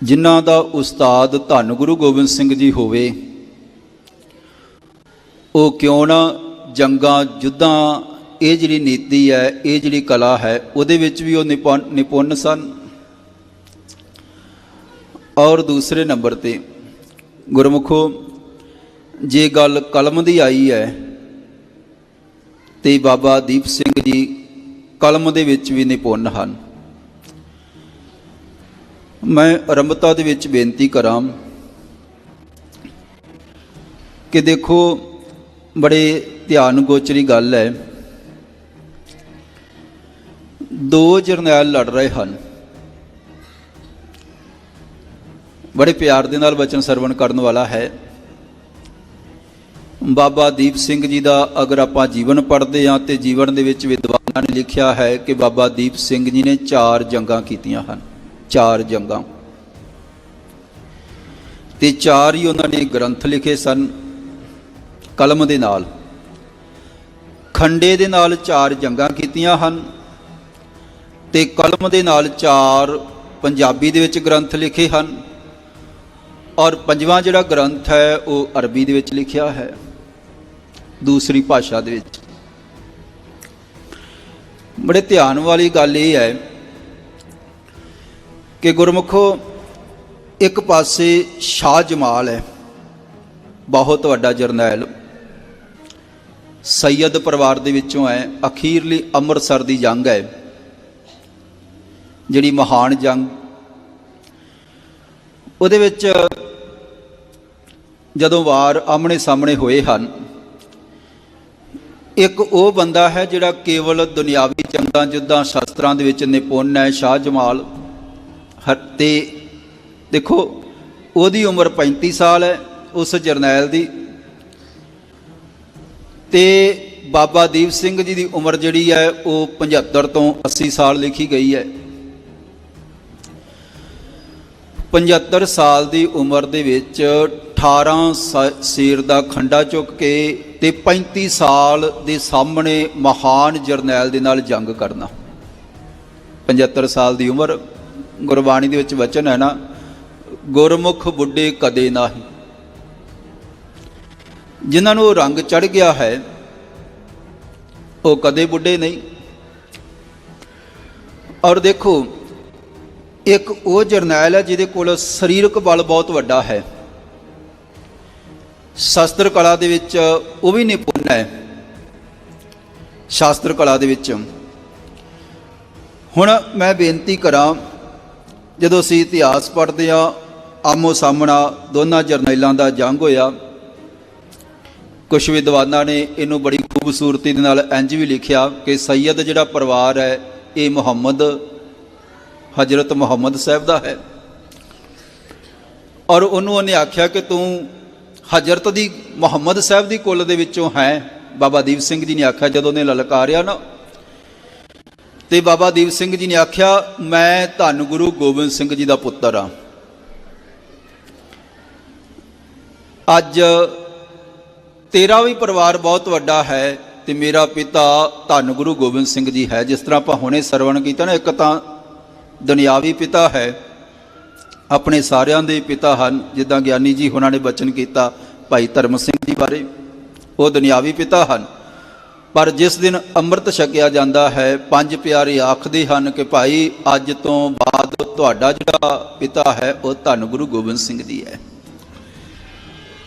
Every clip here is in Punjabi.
ਜਿਨ੍ਹਾਂ ਦਾ ਉਸਤਾਦ ਧੰਨ ਗੁਰੂ ਗੋਬਿੰਦ ਸਿੰਘ ਜੀ ਹੋਵੇ, ਉਹ ਕਿਉਂ ਨਾ ਜੰਗਾਂ, ਜੁੱਧਾਂ, ਇਹ ਜਿਹੜੀ ਨੀਤੀ ਹੈ, ਇਹ ਜਿਹੜੀ ਕਲਾ ਹੈ, ਉਹਦੇ ਵਿੱਚ ਵੀ ਉਹ ਨਿਪੁੰਨ ਨਿਪੁੰਨ ਸਨ। ਔਰ ਦੂਸਰੇ ਨੰਬਰ ਤੇ, ਗੁਰਮੁਖੋ, ਜੇ ਗੱਲ ਕਲਮ ਦੀ ਆਈ ਹੈ, ਤੇ ਬਾਬਾ ਦੀਪ ਸਿੰਘ ਜੀ ਕਲਮ ਦੇ ਵਿੱਚ ਵੀ ਨਿਪੁੰਨ ਹਨ। ਮੈਂ ਆਰੰਭਤਾ ਦੇ ਵਿੱਚ ਬੇਨਤੀ ਕਰਾਂ ਕਿ ਦੇਖੋ, ਬੜੇ ਧਿਆਨ ਗੋਚਰੀ ਗੱਲ ਹੈ। ਦੋ ਜਰਨੈਲ ਲੜ ਰਹੇ ਹਨ। ਬੜੇ ਪਿਆਰ ਦੇ ਨਾਲ ਬਚਨ ਸਰਵਣ ਕਰਨ ਵਾਲਾ ਹੈ। ਬਾਬਾ ਦੀਪ ਸਿੰਘ ਜੀ ਦਾ ਅਗਰ ਆਪਾਂ ਜੀਵਨ ਪੜ੍ਹਦੇ ਹਾਂ ਤੇ ਜੀਵਨ ਦੇ ਵਿੱਚ ਵਿਦਵਾਨਾਂ ਨੇ ਲਿਖਿਆ ਹੈ ਕਿ ਬਾਬਾ ਦੀਪ ਸਿੰਘ ਜੀ ਨੇ ਚਾਰ ਜੰਗਾਂ ਕੀਤੀਆਂ ਹਨ। ਚਾਰ ਜੰਗਾਂ। ਤੇ ਚਾਰ ਹੀ ਉਹਨਾਂ ਨੇ ਗ੍ਰੰਥ ਲਿਖੇ ਸਨ ਕਲਮ ਦੇ ਨਾਲ। ਖੰਡੇ ਦੇ ਨਾਲ ਚਾਰ ਜੰਗਾਂ ਕੀਤੀਆਂ ਹਨ ਤੇ ਕਲਮ ਦੇ ਨਾਲ ਚਾਰ ਪੰਜਾਬੀ ਦੇ ਵਿੱਚ ਗ੍ਰੰਥ ਲਿਖੇ ਹਨ ਔਰ ਪੰਜਵਾਂ ਜਿਹੜਾ ਗ੍ਰੰਥ ਹੈ ਉਹ ਅਰਬੀ ਦੇ ਵਿੱਚ ਲਿਖਿਆ ਹੈ, ਦੂਸਰੀ ਭਾਸ਼ਾ ਦੇ ਵਿੱਚ। ਬੜੇ ਧਿਆਨ ਵਾਲੀ ਗੱਲ ਇਹ ਹੈ ਕਿ ਗੁਰਮੁਖੋ, ਇੱਕ ਪਾਸੇ ਸ਼ਾਹ ਜਮਾਲ ਹੈ, ਬਹੁਤ ਵੱਡਾ ਜਰਨੈਲ। ਸੈਯਦ ਪਰਿਵਾਰ ਦੇ ਵਿੱਚੋਂ ਹੈ, ਅਖੀਰਲੀ ਅੰਮ੍ਰਿਤਸਰ ਦੀ ਜੰਗ ਹੈ, ਜਿਹੜੀ ਮਹਾਨ ਜੰਗ। ਉਹਦੇ ਵਿੱਚ ਜਦੋਂ ਵਾਰ ਆਮਣੇ ਸਾਹਮਣੇ ਹੋਏ ਹਨ, ਇੱਕ ਉਹ ਬੰਦਾ ਹੈ ਜਿਹੜਾ ਕੇਵਲ ਦੁਨਿਆਵੀ ਜੰਗਾਂ ਜਿੱਦਾਂ ਸ਼ਸਤਰਾਂ ਦੇ ਵਿੱਚ ਨਿਪੁੰਨ ਹੈ, ਸ਼ਾਹ ਜਮਾਲ। ਹਰ- ਤੇ ਦੇਖੋ, ਉਹਦੀ ਉਮਰ 35 ਸਾਲ ਹੈ, ਉਸ ਜਰਨੈਲ ਦੀ। ਤੇ ਬਾਬਾ ਦੀਪ ਸਿੰਘ ਜੀ ਦੀ ਉਮਰ ਜਿਹੜੀ ਹੈ, ਉਹ 75 ਤੋਂ 80 ਸਾਲ ਲਿਖੀ ਗਈ ਹੈ। 75 ਸਾਲ ਦੀ ਉਮਰ ਦੇ ਵਿੱਚ 18 ਸ- ਸੇਰ ਦਾ ਖੰਡਾ ਚੁੱਕ ਕੇ ਤੇ 35 ਸਾਲ ਦੇ ਸਾਹਮਣੇ ਮਹਾਨ ਜਰਨੈਲ ਦੇ ਨਾਲ ਜੰਗ ਕਰਨਾ। 75 ਸਾਲ ਦੀ ਉਮਰ। ਗੁਰਬਾਣੀ ਦੇ ਵਿੱਚ ਵਚਨ ਹੈ ਨਾ, ਗੁਰਮੁਖ ਬੁੱਢੇ ਕਦੇ ਨਾਹੀ। ਜਿਨ੍ਹਾਂ ਨੂੰ ਰੰਗ ਚੜ ਗਿਆ ਹੈ, ਉਹ ਕਦੇ ਬੁੱਢੇ ਨਹੀਂ। ਔਰ ਦੇਖੋ, ਇੱਕ ਉਹ ਜਰਨੈਲ ਹੈ ਜਿਹਦੇ ਕੋਲ ਸਰੀਰਕ ਬਲ ਬਹੁਤ ਵੱਡਾ ਹੈ। ਸ਼ਾਸਤਰ ਕਲਾ ਦੇ ਵਿੱਚ ਉਹ ਵੀ ਨਿਪੁੰਨ ਹੈ। ਸ਼ਾਸਤਰ ਕਲਾ ਦੇ ਵਿੱਚ। ਹੁਣ ਮੈਂ ਬੇਨਤੀ ਕਰਾਂ ਜਦੋਂ ਅਸੀਂ ਇਤਿਹਾਸ ਪੜ੍ਹਦੇ ਆ ਆਮੋ ਸਾਹਮਣਾ ਦੋਨਾਂ ਜਰਨੈਲਾਂ ਦਾ ਜੰਗ ਹੋਇਆ। ਕੁਝ ਵਿਦਵਾਨਾਂ ਨੇ ਇਹਨੂੰ ਬੜੀ ਖੂਬਸੂਰਤੀ ਦੇ ਨਾਲ ਇੰਜ ਵੀ ਲਿਖਿਆ ਕਿ ਸੈਯਦ ਜਿਹੜਾ ਪਰਿਵਾਰ ਹੈ, ਇਹ ਮੁਹੰਮਦ, ਹਜ਼ਰਤ ਮੁਹੰਮਦ ਸਾਹਿਬ ਦਾ ਹੈ। ਔਰ ਉਹਨੂੰ ਉਹਨੇ ਆਖਿਆ ਕਿ ਤੂੰ ਹਜ਼ਰਤ ਦੀ, ਮੁਹੰਮਦ ਸਾਹਿਬ ਦੀ ਕੁੱਲ ਦੇ ਵਿੱਚੋਂ ਹੈ। ਬਾਬਾ ਦੀਪ ਸਿੰਘ ਜੀ ਨੇ ਆਖਿਆ, ਜਦੋਂ ਉਹਨੇ ਲਲਕਾਰਿਆ ਨਾ ਤੇ ਬਾਬਾ ਦੀਪ ਸਿੰਘ ਜੀ ਨੇ ਆਖਿਆ, ਮੈਂ ਧੰਨ ਗੁਰੂ ਗੋਬਿੰਦ ਸਿੰਘ ਜੀ ਦਾ ਪੁੱਤਰ ਹਾਂ ਅੱਜ ਤੇਰਾ ਵੀ ਪਰਿਵਾਰ ਬਹੁਤ ਵੱਡਾ ਹੈ ਤੇ ਮੇਰਾ ਪਿਤਾ ਧੰਨ ਗੁਰੂ ਗੋਬਿੰਦ ਸਿੰਘ ਜੀ ਹੈ। ਜਿਸ ਤਰ੍ਹਾਂ ਆਪਾਂ ਹੁਣੇ ਸਰਵਣ ਕੀਤਾ ਨਾ, ਇੱਕ ਤਾਂ ਦੁਨਿਆਵੀ ਪਿਤਾ ਹੈ, ਆਪਣੇ ਸਾਰਿਆਂ ਦੇ ਪਿਤਾ ਹਨ। ਜਿੱਦਾਂ ਗਿਆਨੀ ਜੀ ਉਹਨਾਂ ਨੇ ਬਚਨ ਕੀਤਾ ਭਾਈ ਧਰਮ ਸਿੰਘ ਜੀ ਬਾਰੇ, ਉਹ ਦੁਨਿਆਵੀ ਪਿਤਾ ਹਨ। ਪਰ ਜਿਸ ਦਿਨ ਅੰਮ੍ਰਿਤ ਛਕਿਆ ਜਾਂਦਾ ਹੈ, ਪੰਜ ਪਿਆਰੇ ਆਖਦੇ ਹਨ ਕਿ ਭਾਈ, ਅੱਜ ਤੋਂ ਬਾਅਦ ਤੁਹਾਡਾ ਜਿਹੜਾ ਪਿਤਾ ਹੈ, ਉਹ ਧੰਨ ਗੁਰੂ ਗੋਬਿੰਦ ਸਿੰਘ ਜੀ ਹੈ।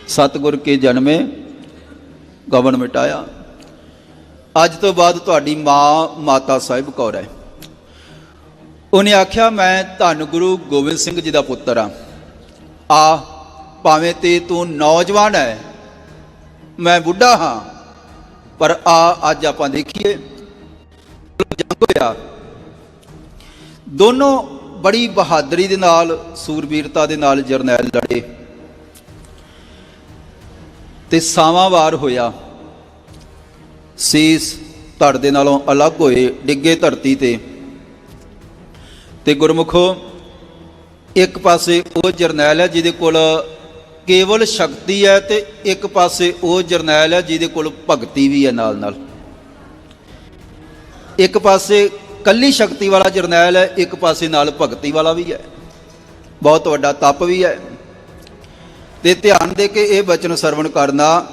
ਸਤਿਗੁਰ ਕੇ ਜਨਮੇ ਗਵਨ ਮਿਟਾਇਆ। ਅੱਜ ਤੋਂ ਬਾਅਦ ਤੁਹਾਡੀ ਮਾਂ ਮਾਤਾ ਸਾਹਿਬ ਕੌਰ ਹੈ। ਉਹਨੇ ਆਖਿਆ, ਮੈਂ ਧੰਨ ਗੁਰੂ ਗੋਬਿੰਦ ਸਿੰਘ ਜੀ ਦਾ ਪੁੱਤਰ ਆ ਆ, ਭਾਵੇਂ ਤੇ ਤੂੰ ਨੌਜਵਾਨ ਹੈ, ਮੈਂ ਬੁੱਢਾ ਹਾਂ ਪਰ ਆ ਅੱਜ ਆਪਾਂ ਦੇਖੀਏ, ਜੰਗ ਹੋਇਆ। ਦੋਨੋਂ ਬੜੀ ਬਹਾਦਰੀ ਦੇ ਨਾਲ, ਸੂਰਬੀਰਤਾ ਦੇ ਨਾਲ ਜਰਨੈਲ ਲੜੇ। ਤੇ ਸਾਵਾਂ ਵਾਰ ਹੋਇਆ। ਸੀਸ ਧੜ ਦੇ ਨਾਲੋਂ ਅਲੱਗ ਹੋਏ, ਡਿੱਗੇ ਧਰਤੀ ਤੇ। ਤੇ ਗੁਰਮੁਖੋ, ਇੱਕ ਪਾਸੇ ਉਹ ਜਰਨੈਲ ਹੈ ਜਿਹਦੇ ਕੋਲ ਕੇਵਲ ਸ਼ਕਤੀ ਹੈ ਤੇ ਇੱਕ ਪਾਸੇ ਉਹ ਜਰਨੈਲ ਹੈ ਜਿਹਦੇ ਕੋਲ ਭਗਤੀ ਵੀ ਹੈ ਨਾਲ ਨਾਲ। ਇੱਕ ਪਾਸੇ ਕੱਲੀ ਸ਼ਕਤੀ ਵਾਲਾ ਜਰਨੈਲ ਹੈ, ਇੱਕ ਪਾਸੇ ਨਾਲ ਭਗਤੀ ਵਾਲਾ ਵੀ ਹੈ। ਬਹੁਤ ਵੱਡਾ ਤਪ ਵੀ ਹੈ। ਤੇ ਧਿਆਨ ਦੇ ਕੇ ਇਹ ਬਚਨ ਸਰਵਣ ਕਰਨਾ,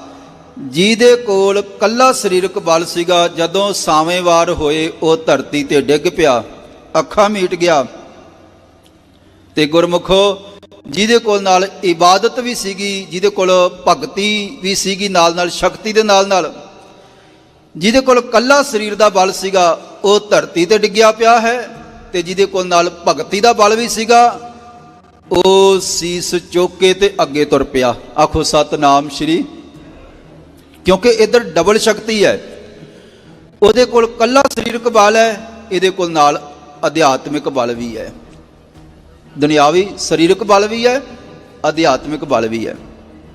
ਜਿਹਦੇ ਕੋਲ ਕੱਲਾ ਸਰੀਰਕ ਬਲ ਸੀਗਾ, ਜਦੋਂ ਸਾਵੇਂਵਾਰ ਹੋਏ ਉਹ ਧਰਤੀ ਤੇ ਡਿੱਗ ਪਿਆ, ਅੱਖਾਂ ਮੀਟ ਗਿਆ। ਤੇ ਗੁਰਮੁਖੋ ਜਿਹਦੇ ਕੋਲ ਨਾਲ ਇਬਾਦਤ ਵੀ ਸੀਗੀ, ਜਿਹਦੇ ਕੋਲ ਭਗਤੀ ਵੀ ਸੀਗੀ, ਨਾਲ ਨਾਲ ਸ਼ਕਤੀ ਦੇ ਨਾਲ ਨਾਲ। ਜਿਹਦੇ ਕੋਲ ਕੱਲਾ ਸਰੀਰ ਦਾ ਬਲ ਸੀਗਾ, ਉਹ ਧਰਤੀ ਤੇ ਡਿੱਗਿਆ ਪਿਆ ਹੈ ਤੇ ਜਿਹਦੇ ਕੋਲ ਨਾਲ ਭਗਤੀ ਦਾ ਬਲ ਵੀ ਸੀਗਾ, ਉਹ ਸੀਸ ਚੋਕੇ ਤੇ ਅੱਗੇ ਤੁਰ ਪਿਆ। ਆਖੋ, ਸਤਨਾਮ ਸ਼੍ਰੀ। ਕਿਉਂਕਿ ਇਧਰ ਡਬਲ ਸ਼ਕਤੀ ਹੈ। ਉਹਦੇ ਕੋਲ ਕੱਲਾ ਸਰੀਰਕ ਬਲ ਹੈ, ਇਹਦੇ ਕੋਲ ਨਾਲ ਅਧਿਆਤਮਿਕ ਬਲ ਵੀ ਹੈ। ਦੁਨਿਆਵੀ ਸਰੀਰਕ ਬਲ ਵੀ ਹੈ ਅਧਿਆਤਮਿਕ ਬਲ ਵੀ ਹੈ।